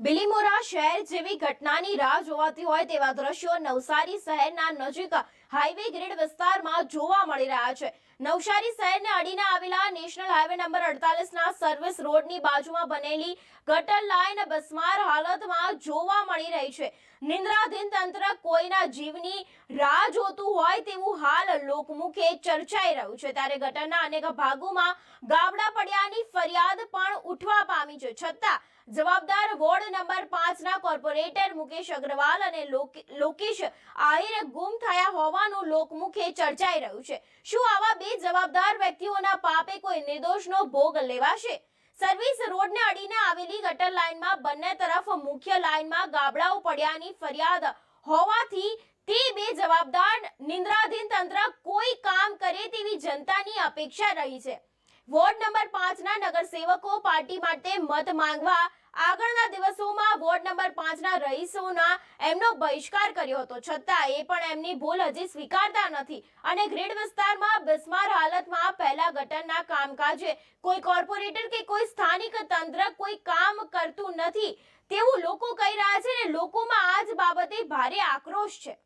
બિલીમોરા શહેર જેવી ઘટનાની રાહ જોવાતી હોય તેવા દ્રશ્યો નવસારી શહેરના નજીક હાઈવે ગ્રીડ વિસ્તારમાં જોવા મળી રહ્યા છે. નવસારી શહેરને અડીને આવેલા નેશનલ હાઈવે નંબર અડતાલીસના સર્વિસ રોડની બાજુમાં બનેલી ગટર લાઈન બસમાર હાલતમાં જોવા મળી રહી છે. નિંદ્રાધીન તંત્ર કોઈના જીવની રાહ જોતું હોય તેવું હાલ લોકમુખે ચર્ચાઈ રહ્યું છે. ત્યારે ગટરના અનેક ભાગોમાં ગાબડા પડ્યાની ફરિયાદ પણ ઉઠવા પામી છે. છતાં જવાબદાર વોર્ડ નંબર પાંચના કોર્પોરેટર મુકેશ અગ્રવાલ અને લોક- લોકેશ આહિર ગુમ થયા હોવાનું લોકમુખે ચર્ચાઈ રહ્યું છે. શું આવા બે જવાબદાર વ્યક્તિઓના પાપે કોઈ નિર્દોષનો ભોગ લેવાશે? સર્વિસ રોડને અડીને આવેલી ગટર લાઇનમાં બંને તરફ મુખ્ય લાઇનમાં ગાબડાઓ પડ્યાની ફરિયાદ હોવાથી તે બે જવાબદાર નિંદ્રાધીન તંત્ર કોઈ કામ કરે તેવી જનતાની અપેક્ષા રહી છે. વોર્ડ નંબર પાંચના નગરસેવકો પાર્ટી માટે મત માંગવા આગળના દિવસોમાં વોર્ડ નંબર પાંચના રહીશોના એમનો બહિષ્કાર કર્યો હતો. છતાં એ પણ એમની ભૂલ હજી સ્વીકારતા નથી અને ગ્રીડ વિસ્તારમાં બિસ્માર હાલતમાં પહેલા ગટરના કામકાજે કોઈ કોર્પોરેટર કે કોઈ સ્થાનિક તંત્ર કોઈ કામ કરતું નથી તેવું લોકો કહી રહ્યા છે ને લોકોમાં આ જ બાબતે ભારે આક્રોશ છે.